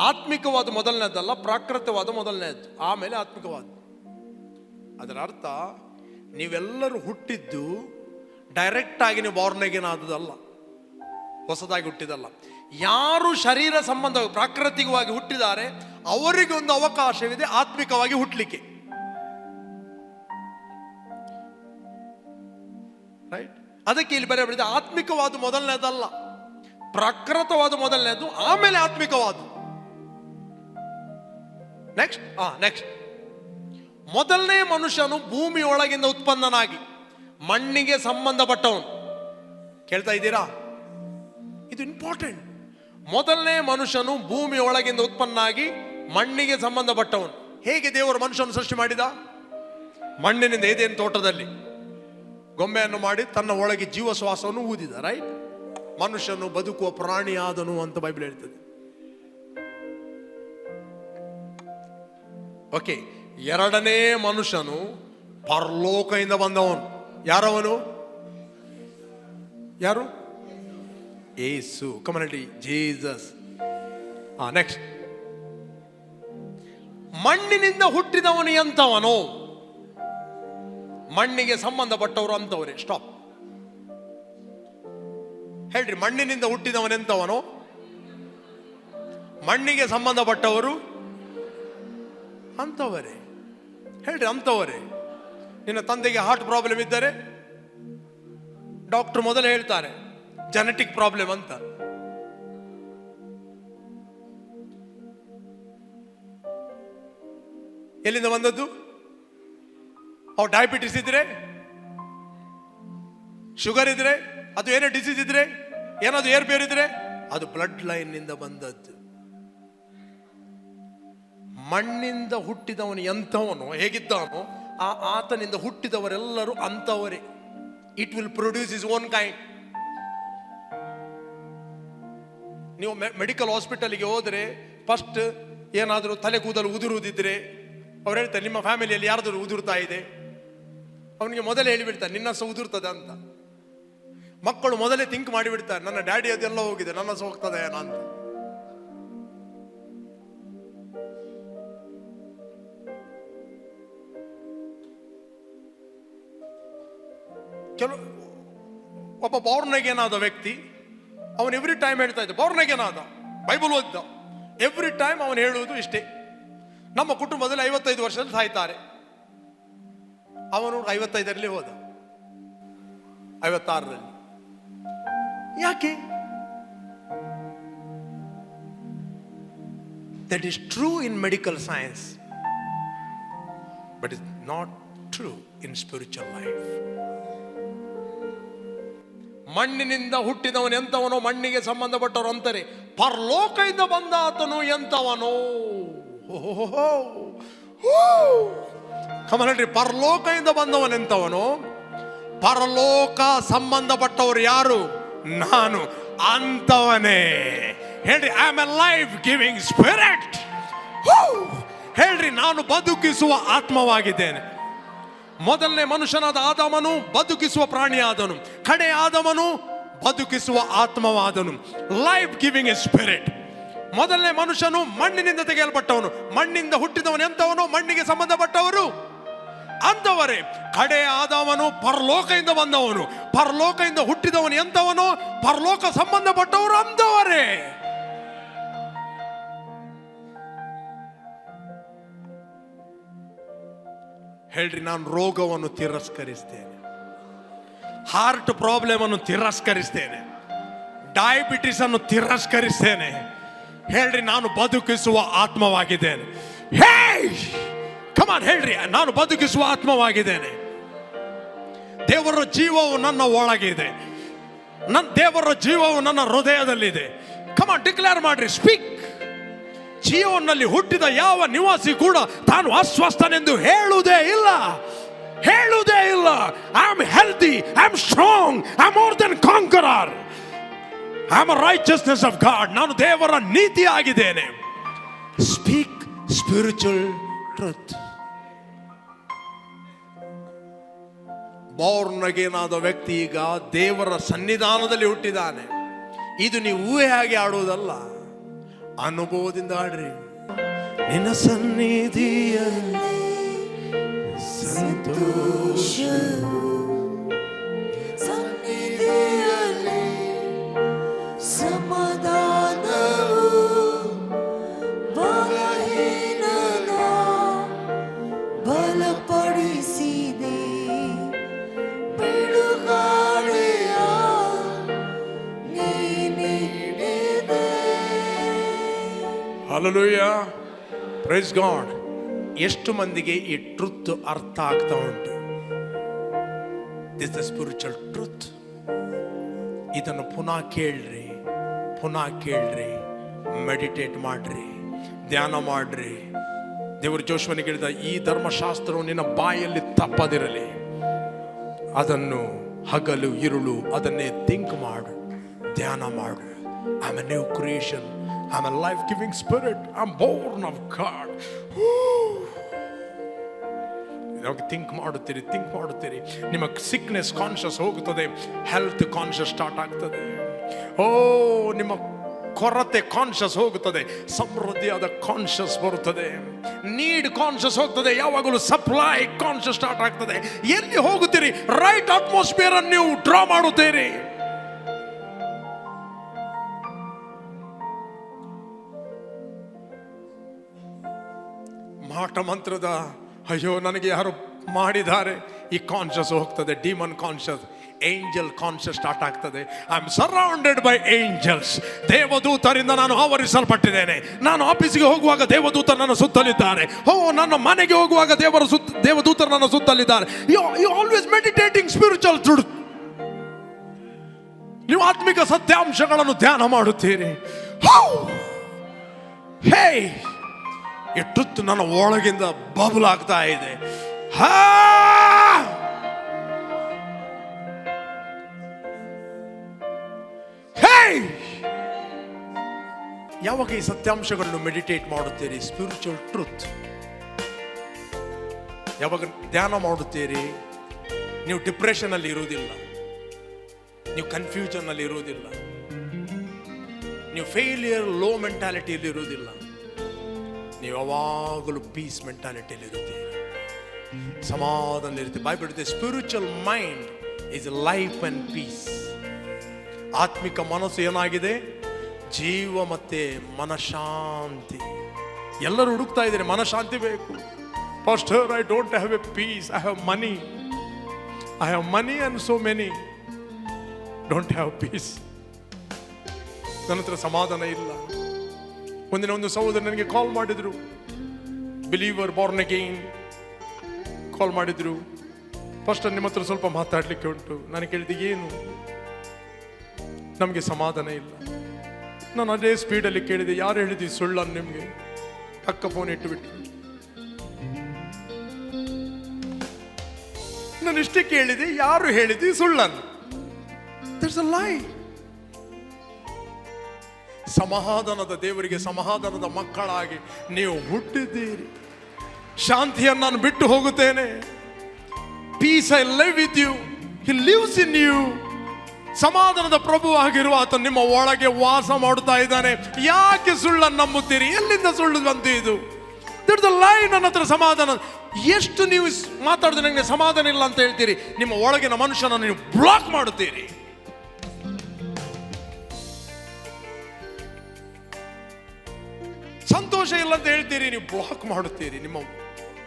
ಆತ್ಮಿಕವಾದ ಮೊದಲನೇದಲ್ಲ, ಪ್ರಾಕೃತವಾದ ಮೊದಲನೇದು. ಆಮೇಲೆ ಆತ್ಮಿಕವಾದ. ಅದರ ಅರ್ಥ ನೀವೆಲ್ಲರೂ ಹುಟ್ಟಿದ್ದು ಡೈರೆಕ್ಟ್ ಆಗಿ ನೀವು ಬಾರ್ನಗೇನಾದದಲ್ಲ ಹೊಸದಾಗಿ ಹುಟ್ಟಿದಲ್ಲ ಯಾರು ಶರೀರ ಸಂಬಂಧ ಪ್ರಾಕೃತಿಕವಾಗಿ ಹುಟ್ಟಿದ್ದಾರೆ, ಅವರಿಗೆ ಒಂದು ಅವಕಾಶವಿದೆ ಆತ್ಮಿಕವಾಗಿ ಹುಟ್ಟಲಿಕ್ಕೆ ರೈಟ್ ಅದಕ್ಕೆ ಇಲ್ಲಿ ಬರೆಯಬಿಡಿದೆ, ಆತ್ಮಿಕವಾದ ಮೊದಲನೇದಲ್ಲ. ಪ್ರಾಕೃತವಾದ ಮೊದಲನೇದು, ಆಮೇಲೆ ಆತ್ಮಿಕವಾದ. ನೆಕ್ಸ್ಟ್ ಆ ನೆಕ್ಸ್ಟ್ ಮೊದಲನೇ ಮನುಷ್ಯನು ಭೂಮಿಯೊಳಗಿಂದ ಉತ್ಪನ್ನನಾಗಿ, ಮಣ್ಣಿಗೆ ಸಂಬಂಧಪಟ್ಟವನು. ಕೇಳ್ತಾ ಇದ್ದೀರಾ? ಇದು ಇಂಪಾರ್ಟೆಂಟ್ ಮೊದಲನೇ ಮನುಷ್ಯನು ಭೂಮಿಯೊಳಗಿಂದ ಉತ್ಪನ್ನಾಗಿ ಮಣ್ಣಿಗೆ ಸಂಬಂಧಪಟ್ಟವನು. ಹೇಗೆ ದೇವರು ಮನುಷ್ಯನ ಸೃಷ್ಟಿ ಮಾಡಿದ? ಮಣ್ಣಿನಿಂದ ಏದೇನು ತೋಟದಲ್ಲಿ. ಗೊಂಬೆಯನ್ನು ಮಾಡಿ ತನ್ನ ಒಳಗೆ ಜೀವಶ್ವಾಸವನ್ನು ಊದಿದ ರೈಟ್ ಮನುಷ್ಯನು ಬದುಕುವ ಪ್ರಾಣಿಯಾದನು ಅಂತ ಬೈಬಲ್ ಹೇಳ್ತದೆ. ಓಕೆ, ಎರಡನೇ ಮನುಷ್ಯನು ಪರಲೋಕದಿಂದ ಬಂದವನು. ಯಾರವನು? ಯಾರು? ಏಸು. ಕಮನಟಿ ಜೀಸಸ್. ಹಾ ನೆಕ್ಸ್ಟ್ ಮಣ್ಣಿನಿಂದ ಹುಟ್ಟಿದವನು ಎಂತವನು ಮಣ್ಣಿಗೆ ಸಂಬಂಧಪಟ್ಟವರು ಅಂತವರೇ ಸ್ಟಾಪ್ ಹೇಳ್ರಿ, ಮಣ್ಣಿನಿಂದ ಹುಟ್ಟಿದವನೆಂತವನು ಮಣ್ಣಿಗೆ ಸಂಬಂಧಪಟ್ಟವರು ಅಂತವರೇ ಹೇಳ್ರಿ, ಅಂಥವರೇ. ನಿನ್ನ ತಂದೆಗೆ ಹಾರ್ಟ್ ಪ್ರಾಬ್ಲಮ್ ಇದ್ದರೆ ಡಾಕ್ಟರ್ ಮೊದಲು ಹೇಳ್ತಾರೆ ಜೆನೆಟಿಕ್ ಪ್ರಾಬ್ಲಮ್ ಅಂತ. ಎಲ್ಲಿಂದ ಬಂದದ್ದು? ಅವ್ರು ಡಯಾಬಿಟಿಸ್ ಇದ್ರೆ ಶುಗರ್ ಇದ್ರೆ, ಅದು ಏನೇ ಡಿಸೀಸ್ ಇದ್ರೆ, ಏನಾದ್ರು ಏರ್ಪೇರ್ ಇದ್ರೆ, ಅದು ಬ್ಲಡ್ ಲೈನ್ನಿಂದ ಬಂದದ್ದು. ಮಣ್ಣಿಂದ ಹುಟ್ಟಿದವನು ಎಂಥವನು ಹೇಗಿದ್ದಾನೋ ಆ ಆತನಿಂದ ಹುಟ್ಟಿದವರೆಲ್ಲರೂ ಅಂಥವರೇ. It will produce is own kind ನೀವು ಮೆಡಿಕಲ್ ಹಾಸ್ಪಿಟಲ್ಗೆ ಹೋದರೆ ಫಸ್ಟ್ ಏನಾದರೂ ತಲೆ ಕೂದಲು ಉದುರುವುದಿದ್ರೆ ಅವ್ರು ಹೇಳ್ತಾರೆ, ನಿಮ್ಮ ಫ್ಯಾಮಿಲಿಯಲ್ಲಿ ಯಾರಾದರೂ ಉದುರ್ತಾ ಇದೆ? ಅವನಿಗೆ ಮೊದಲೇ ಹೇಳಿಬಿಡ್ತಾರೆ ನಿನ್ನ ಸಹ ಉದುರ್ತದೆ ಅಂತ. ಮಕ್ಕಳು ಮೊದಲೇ ಥಿಂಕ್ ಮಾಡಿಬಿಡ್ತಾರೆ, ನನ್ನ ಡ್ಯಾಡಿ ಅದೆಲ್ಲ ಹೋಗಿದೆ ನನ್ನ ಸಹ ಹೋಗ್ತದೆ ಏನೋ ಅಂತ. ಕೆಲವು, ಒಬ್ಬ ಬೌರ್ನಗೇನಾದ ವ್ಯಕ್ತಿ, ಅವನು ಎವ್ರಿ ಟೈಮ್ ಹೇಳ್ತಾ ಇದ್ದ ಬೌರ್ನಗೇನಾದ ಬೈಬಲ್ ಓದಿದ್ದ ಎವ್ರಿ ಟೈಮ್ ಅವನು ಹೇಳುವುದು ಇಷ್ಟೇ. ನಮ್ಮ ಕುಟುಂಬದಲ್ಲಿ ಐವತ್ತೈದು ವರ್ಷದಲ್ಲಿ ಸಾಯ್ತಾರೆ. ಅವನು ಐವತ್ತೈದರಲ್ಲಿ ಹೋದ. ಐವತ್ತಾರರಲ್ಲಿ. ಯಾಕೆ? That is true in medical science but is not true in spiritual life ಮಣ್ಣಿನಿಂದ ಹುಟ್ಟಿದವನು ಎಂಥವನೋ, ಮಣ್ಣಿಗೆ ಸಂಬಂಧಪಟ್ಟವರು ಅಂತಾರೆ. ಪರಲೋಕದಿಂದ ಬಂದ ಆತನು ಎಂತವನೋ ಕಮಲಡ್ರಿ ಪರಲೋಕದಿಂದ ಬಂದವನೆಂಥವನು ಪರಲೋಕ ಸಂಬಂಧಪಟ್ಟವರು ಯಾರು? ನಾನು. ಅಂತವನೇ ಹೇಳ್ರಿ I am a life giving spirit ಹೇಳ್ರಿ, ನಾನು ಬದುಕಿಸುವ ಆತ್ಮವಾಗಿದ್ದೇನೆ. ಮೊದಲನೇ ಮನುಷ್ಯನಾದ ಆದಮನು ಬದುಕಿಸುವ ಪ್ರಾಣಿಯಾದನು. ಕಡೆ ಆದಮನು ಬದುಕಿಸುವ ಆತ್ಮವಾದನು. ಲೈಫ್ ಗಿವಿಂಗ್ ಎ ಸ್ಪಿರಿಟ್ ಮೊದಲನೇ ಮನುಷ್ಯನು ಮಣ್ಣಿನಿಂದ ತೆಗೆಯಲ್ಪಟ್ಟವನು. ಮಣ್ಣಿಂದ ಹುಟ್ಟಿದವನು ಎಂತವನು ಮಣ್ಣಿಗೆ ಸಂಬಂಧಪಟ್ಟವರು? ಅಂದವರೇ ಕಡೆ ಆದವನು ಪರಲೋಕದಿಂದ ಬಂದವನು. ಪರಲೋಕದಿಂದ ಹುಟ್ಟಿದವನು ಎಂತವನು ಪರಲೋಕ ಸಂಬಂಧಪಟ್ಟವರು ಅಂತವರೇ ಹೇಳ್ರಿ, ನಾನು ರೋಗವನ್ನು ತಿರಸ್ಕರಿಸ್ತೇನೆ. ಹಾರ್ಟ್ ಪ್ರಾಬ್ಲಮ್ ಅನ್ನು ತಿರಸ್ಕರಿಸ್ತೇನೆ. ಡಯಾಬಿಟಿಸ್ ಅನ್ನು ತಿರಸ್ಕರಿಸ್ತೇನೆ. ಹೇಳ್ರಿ, ನಾನು ಬದುಕಿಸುವ ಆತ್ಮವಾಗಿದ್ದೇನೆ. ಹೇ ಕಮಾನ್ ಹೇಳ್ರಿ, ನಾನು ಬದುಕಿಸುವ ಆತ್ಮವಾಗಿದ್ದೇನೆ. ದೇವರ ಜೀವವು ನನ್ನ ಒಳಗಿದೆ. ನನ್ನ ದೇವರ ಜೀವವು ನನ್ನ ಹೃದಯದಲ್ಲಿದೆ. ಕಮಾನ್ ಡಿಕ್ಲೇರ್ ಮಾಡ್ರಿ ಸ್ಪೀಕ್ ಜೀವನಲ್ಲಿ ಹುಟ್ಟಿದ ಯಾವ ನಿವಾಸಿ ಕೂಡ ತಾನು ಅಸ್ವಸ್ಥನೆಂದು ಹೇಳುವುದೇ ಇಲ್ಲ. ಹೇಳುವುದೇ ಇಲ್ಲ. I am healthy I am strong I more than conqueror I am righteousness of God ನಾನು ದೇವರ ನೀತಿ ಆಗಿದ್ದೇನೆ ಸ್ಪೀಕ್ ಸ್ಪಿರಿಚುವಲ್ ಟ್ರೂತ್ ಬೌರ್ನಗೇನಾದ ವ್ಯಕ್ತಿ ಈಗ ದೇವರ ಸನ್ನಿಧಾನದಲ್ಲಿ ಹುಟ್ಟಿದ್ದಾನೆ. ಇದು ನೀವು ಊಹೆ ಹಾಗೆ ಆಡುವುದಲ್ಲ. ಅನುಭವದಿಂದ ಆಡ್ರಿ. ನಿನ್ನ ಸನ್ನಿಧಿಯಲ್ಲಿ ಸಂತೋಷ ಹಲಲುಯ್ಯ ಪ್ರೈಸ್ ಗಾಡ್ ಎಷ್ಟು ಮಂದಿಗೆ ಈ ಟ್ರುತ್ ಅರ್ಥ ಆಗ್ತಾ ಉಂಟು? ದಿಸ್ ದ ಸ್ಪಿರಿಚುವಲ್ ಟ್ರುತ್ ಇದನ್ನು ಪುನಃ ಕೇಳ್ರಿ ಪುನಃ ಕೇಳ್ರಿ ಮೆಡಿಟೇಟ್ ಮಾಡ್ರಿ, ಧ್ಯಾನ ಮಾಡ್ರಿ. ದೇವರು ಜೋಶ್ವನಿಗೆ ಹೇಳಿದ, ಈ ಧರ್ಮಶಾಸ್ತ್ರವು ನಿನ್ನ ಬಾಯಲ್ಲಿ ತಪ್ಪದಿರಲಿ. ಅದನ್ನು ಹಗಲು, ಇರುಳು, ಅದನ್ನೇ ಥಿಂಕ್ ಮಾಡು, ಧ್ಯಾನ ಮಾಡು. I a new creation I a life giving spirit I'm born of God ಇವಾಗ ಥಿಂಕ್ ಮಾಡುತ್ತೀರಿ ಥಿಂಕ್ ಮಾಡುತ್ತೀರಿ. ನಿಮ್ಮ ಸಿಕ್ನೆಸ್ ಕಾನ್ಷಿಯಸ್ ಹೋಗುತ್ತದೆ ಹೆಲ್ತ್ ಕಾನ್ಷಿಯಸ್ ಸ್ಟಾರ್ಟ್ ಆಗ್ತದೆ. ಓ, ನಿಮ್ಮ ಕೊರತೆ ಕಾನ್ಷಿಯಸ್ ಹೋಗುತ್ತದೆ ಸಮೃದ್ಧಿಯಾದ ಕಾನ್ಷಿಯಸ್ ಬರುತ್ತದೆ. ನೀಡ್ ಕಾನ್ಷಿಯಸ್ ಹೋಗ್ತದೆ, ಯಾವಾಗಲೂ ಸಪ್ಲೈ ಕಾನ್ಷಿಯಸ್ ಸ್ಟಾರ್ಟ್ ಆಗ್ತದೆ. ಎಲ್ಲಿ ಹೋಗುತ್ತೀರಿ? ರೈಟ್ ಅಟ್ಮಾಸ್ಫಿಯರ್ ನೀವು ಡ್ರಾ ಮಾಡುತ್ತೀರಿ. ಮಾಟ ಮಂತ್ರದ, ಅಯ್ಯೋ, ನನಗೆ ಯಾರು ಮಾಡಿದ್ದಾರೆ. ಈ ಕಾನ್ಷಿಯಸ್ ಹೋಗ್ತದೆ demon conscious angel conscious start ಆಗ್ತದೆ. I am surrounded by angels ದೇವದೂತರಿಂದ ನಾನು ಆವರಿಸಲ್ಪಟ್ಟಿದ್ದೇನೆ. ನಾನು ಆಫೀಸಿಗೆ ಹೋಗುವಾಗ ದೇವದೂತ ನನ್ನ ಸುತ್ತಲಿದ್ದಾರೆ. ಓ, ನನ್ನ ಮನೆಗೆ ಹೋಗುವಾಗ ದೇವರ ಸುತ್ತ, ದೇವದೂತರು ನನ್ನ ಸುತ್ತಲಿದ್ದಾರೆ. You you always meditating spiritual truth ನೀವು ಆತ್ಮಿಕ ಸತ್ಯಾಂಶಗಳನ್ನು ಧ್ಯಾನ ಮಾಡುತ್ತೀರಿ. ಹೇ ಎಟ್ಟುತ್ತು ನನ್ನ ಒಳಗಿಂದ ಬಬಲ್ ಆಗ್ತಾ ಇದೆ. ಹೇ! ಯಾವಾಗ ಈ ಸತ್ಯಾಂಶಗಳನ್ನು ಮೆಡಿಟೇಟ್ ಮಾಡುತ್ತೀರಿ? ಸ್ಪಿರಿಚುವಲ್ ಟ್ರೂತ್ ಯಾವಾಗ ಧ್ಯಾನ ಮಾಡುತ್ತೀರಿ? ನೀವು ಡಿಪ್ರೆಷನ್ ಅಲ್ಲಿ ಇರುವುದಿಲ್ಲ. ನೀವು ಕನ್ಫ್ಯೂಷನ್ ಅಲ್ಲಿ ಇರುವುದಿಲ್ಲ. ನೀವು ಫೇಲಿಯರ್ ಲೋ ಮೆಂಟಾಲಿಟಿಯಲ್ಲಿ ಇರುವುದಿಲ್ಲ. ನೀವು ಯಾವಾಗಲೂ ಪೀಸ್ ಮೆಂಟಾಲಿಟಿಯಲ್ಲಿ ಸಮಾಧಾನದಲ್ಲಿರುತ್ತೆ ಬಾಯ್ಬಿಡುತ್ತೆ spiritual mind is life and peace ಆತ್ಮಿಕ ಮನಸ್ಸು ಏನಾಗಿದೆ? ಜೀವ ಮತ್ತೆ ಮನಶಾಂತಿ. ಎಲ್ಲರೂ ಹುಡುಕ್ತಾ ಇದ್ದಾರೆ, ಮನಶಾಂತಿ ಬೇಕು. First I don't have a peace I have money I have money and so many don't have peace ನನ್ನ ಹತ್ರ ಸಮಾಧಾನ ಇಲ್ಲ. ಒಂದಿನ ಒಂದು ಸಹೋದರ ನನಗೆ ಕಾಲ್ ಮಾಡಿದ್ರು. ಬಿಲೀವರ್ ಬಾರ್ನ್ ಅಗೇನ್ ಕಾಲ್ ಮಾಡಿದ್ರು. ಫಸ್ಟ್ ನಿಮ್ಮ ಹತ್ರ ಸ್ವಲ್ಪ ಮಾತಾಡ್ಲಿಕ್ಕೆ ಉಂಟು. ನಾನು ಕೇಳಿದೆ, ಏನು? ನಮಗೆ ಸಮಾಧಾನ ಇಲ್ಲ. ನಾನು ಅದೇ ಸ್ಪೀಡಲ್ಲಿ ಕೇಳಿದೆ, ಯಾರು ಹೇಳಿದ್ವಿ ಸುಳ್ಳನ್ನು ನಿಮಗೆ? ಅಕ್ಕ ಫೋನ್ ಇಟ್ಟುಬಿಟ್ಟು ನಾನು ಇಷ್ಟೇ ಕೇಳಿದೆ, ಯಾರು ಹೇಳಿದ್ವಿ ಸುಳ್ಳನ್ನು? ದಟ್ಸ್ ಅ ಲೈ ಸಮಾಧಾನದ ದೇವರಿಗೆ ಸಮಾಧಾನದ ಮಕ್ಕಳಾಗಿ ನೀವು ಹುಟ್ಟಿದ್ದೀರಿ. ಶಾಂತಿಯನ್ನು ನಾನು ಬಿಟ್ಟು ಹೋಗುತ್ತೇನೆ. Peace I live with you he lives in you ಸಮಾಧಾನದ ಪ್ರಭು ಆಗಿರುವ ಆತ ನಿಮ್ಮ ಒಳಗೆ ವಾಸ ಮಾಡುತ್ತಾ ಇದ್ದಾನೆ. ಯಾಕೆ ಸುಳ್ಳನ್ನು ನಂಬುತ್ತೀರಿ? ಎಲ್ಲಿಂದ ಸುಳ್ಳು ಬಂತು ಇದು? ದ ಲೈನ್ ನನ್ನ ಹತ್ರ ಸಮಾಧಾನ. ಎಷ್ಟು ನೀವು ಮಾತಾಡಿದ್ರೆ ನನಗೆ ಸಮಾಧಾನ ಇಲ್ಲ ಅಂತ ಹೇಳ್ತೀರಿ. ನಿಮ್ಮ ಒಳಗಿನ ಮನುಷ್ಯನನ್ನು ನೀವು ಬ್ಲಾಕ್ ಮಾಡುತ್ತೀರಿ. ಸಂತೋಷ ಇಲ್ಲ ಅಂತ ಹೇಳ್ತೀರಿ, ನೀವು ಬ್ಲಾಕ್ ಮಾಡುತ್ತೀರಿ. ನಿಮ್ಮ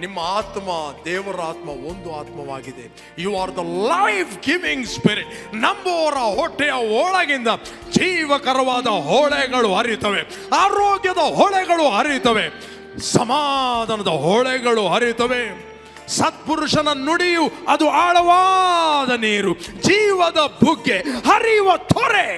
ನಿಮ್ಮ ಆತ್ಮ, ದೇವರ ಆತ್ಮ ಒಂದು ಆತ್ಮವಾಗಿದೆ. You are the life giving spirit ನಂಬುವವರ ಹೊಟ್ಟೆಯ ಒಳಗಿಂದ ಜೀವಕರವಾದ ಹೊಳೆಗಳು ಹರಿಯುತ್ತವೆ. ಆರೋಗ್ಯದ ಹೊಳೆಗಳು ಹರಿಯುತ್ತವೆ. ಸಮಾಧಾನದ ಹೊಳೆಗಳು ಹರಿಯುತ್ತವೆ. ಸತ್ಪುರುಷನ ನುಡಿಯು ಅದು ಆಳವಾದ ನೀರು. ಜೀವದ ಬುಗ್ಗೆ, ಹರಿಯುವ ತೊರೆ,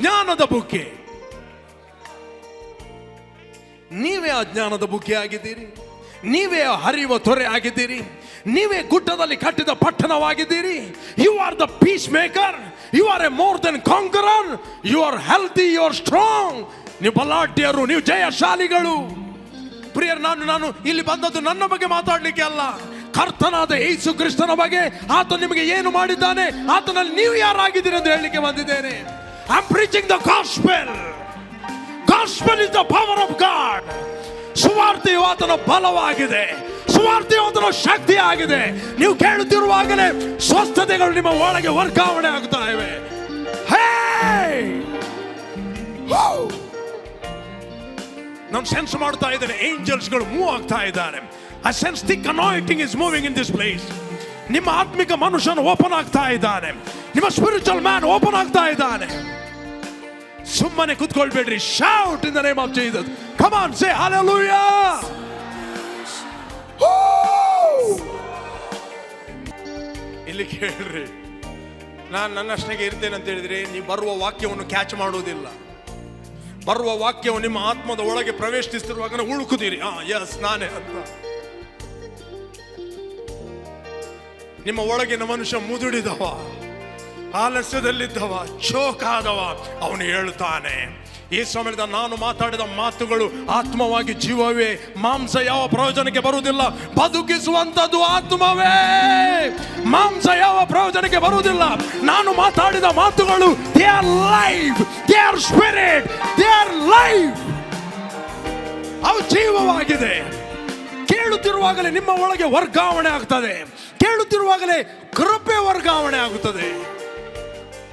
ಜ್ಞಾನದ ಬುಗ್ಗೆ. ನೀವೇ ಅಜ್ಞಾನದ ಬುಗ್ಗೆ ಆಗಿದ್ದೀರಿ. ನೀವೇ ಹರಿಯುವ ತೊರೆ ಆಗಿದ್ದೀರಿ. ನೀವೇ ಗುಡ್ಡದಲ್ಲಿ ಕಟ್ಟಿದ ಪಟ್ಟಣವಾಗಿದ್ದೀರಿ. You are the peacemaker you are a more than conqueror you are healthy you are strong ನೀವು ಬಲಾಢ್ಯರು, ನೀವು ಜಯಶಾಲಿಗಳು. ಪ್ರಿಯರ್, ನಾನು ನಾನು ಇಲ್ಲಿ ಬಂದದ್ದು ನನ್ನ ಬಗ್ಗೆ ಮಾತಾಡಲಿಕ್ಕೆ ಅಲ್ಲ. ಕರ್ತನಾದ ಏಸು ಕ್ರಿಸ್ತನ ಬಗ್ಗೆ ಆತ ನಿಮಗೆ ಏನು ಮಾಡಿದ್ದಾನೆ? ಆತನಲ್ಲಿ ನೀವು ಯಾರಾಗಿದ್ದೀರಿ ಅಂತ ಹೇಳಲಿಕ್ಕೆ ಬಂದಿದ್ದೇನೆ. I am preaching the gospel gospel is the power of God ಸುವಾರ್ತೆಯು ಆತನ ಬಲವಾಗಿದೆ. ಸುವಾರ್ತೆಯು ಆತನ ಶಕ್ತಿ ಆಗಿದೆ ನೀವು ಕೇಳುತ್ತಿರುವಾಗಲೇ ಸ್ವಸ್ಥತೆಗಳು ನಿಮ್ಮ ಒಳಗೆ ವರ್ಗಾವಣೆ ಆಗ್ತಾ ಇವೆ! ನಾನು ಸೆನ್ಸ್ ಮಾಡ್ತಾ ಇದ್ದೇನೆ. ಏಂಜಲ್ಸ್ಗಳು ಮೂವ್ ಆಗ್ತಾ ಇದ್ದಾರೆ. ಆ sense the anointing is moving in this place ನಿಮ್ಮ ಆತ್ಮಿಕ ಮನುಷ್ಯನು ಓಪನ್ ಆಗ್ತಾ ಇದ್ದಾನೆ. ನಿಮ್ಮ ಸ್ಪಿರಿಚುವಲ್ ಮ್ಯಾನ್ ಓಪನ್ ಆಗ್ತಾ ಇದ್ದಾನೆ. ಸುಮ್ಮನೆ ಕುತ್ಕೊಳ್ಬೇಡ್ರಿ. Shout in the name of Jesus come on say hallelujah ಇಲ್ಲಿ ಕೇಳ್ರಿ. ನಾನು ನನ್ನಷ್ಟಕ್ಕೆ ಇರ್ತೇನೆ ಅಂತ ಹೇಳಿದ್ರೆ ನೀವು ಬರುವ ವಾಕ್ಯವನ್ನು ಕ್ಯಾಚ್ ಮಾಡುವುದಿಲ್ಲ. ಬರುವ ವಾಕ್ಯವು ನಿಮ್ಮ ಆತ್ಮದ ಒಳಗೆ ಪ್ರವೇಶಿಸ್ತಿರುವಾಗ ಹುಡುಕುತ್ತೀರಿ ಹಾ ಎಸ್ ನಾನೇ ಅಂತ. ನಿಮ್ಮ ಒಳಗಿನ ಮನುಷ್ಯ ಮುದುಡಿದವ. ಆಲಸ್ಯದಲ್ಲಿದ್ದವ, ಚೋಕಾದವ, ಅವನು ಹೇಳ್ತಾನೆ, ಈ ಸಮಯದ ನಾನು ಮಾತಾಡಿದ ಮಾತುಗಳು ಆತ್ಮವಾಗಿ ಜೀವವೇ, ಮಾಂಸ ಯಾವ ಪ್ರಯೋಜನಕ್ಕೆ ಬರುವುದಿಲ್ಲ ಬದುಕಿಸುವಂತದ್ದು ಆತ್ಮವೇ. ಮಾಂಸ ಯಾವ ಪ್ರಯೋಜನಕ್ಕೆ ಬರುವುದಿಲ್ಲ, ನಾನು ಮಾತಾಡಿದ ಮಾತುಗಳು they are life they are spirit they are life ಅವು ಜೀವವಾಗಿದೆ. ಕೇಳುತ್ತಿರುವಾಗಲೇ ನಿಮ್ಮ ಒಳಗೆ ವರ್ಗಾವಣೆ ಆಗ್ತದೆ. ಕೇಳುತ್ತಿರುವಾಗಲೇ ಕೃಪೆ ವರ್ಗಾವಣೆ ಆಗುತ್ತದೆ.